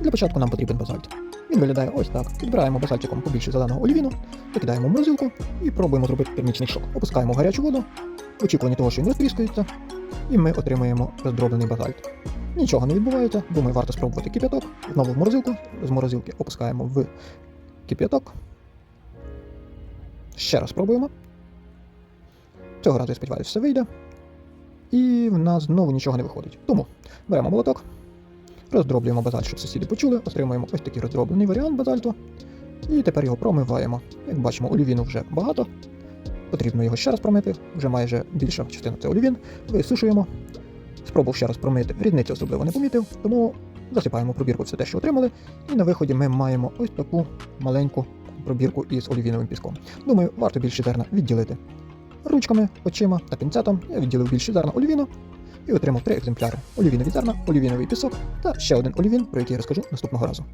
Для початку нам потрібен базальт. Він виглядає ось так. Підбираємо базальтиком побільше зеленого олівіну, закидаємо в морозилку і пробуємо зробити термічний шок. Опускаємо гарячу воду, в очікуванні того, що він розтріскається, і ми отримаємо роздроблений базальт. Нічого не відбувається, думаю, варто спробувати кип'яток. Знову в морозилку, з морозилки опускаємо в кип'яток. Ще раз спробуємо. Цього разу, я сподіваюся, все вийде. І в нас знову нічого не виходить. Тому беремо молоток, роздроблюємо базальт, щоб сусіди почули, отримуємо ось такий роздроблений варіант базальту. І тепер його промиваємо. Як бачимо, олівіну вже багато. Потрібно його ще раз промити, вже майже більша частина це олівін. Висушуємо. Спробував ще раз промити, рідницю особливо не помітив, тому засипаємо пробірку все те, що отримали. І на виході ми маємо ось таку маленьку пробірку із олівіновим піском. Думаю, варто більше зерна відділити. Ручками, очима та пінцетом я відділив більше зерна олівіну і отримав три екземпляри: олівінові зерна, олівіновий пісок та ще один олівін, про який я розкажу наступного разу.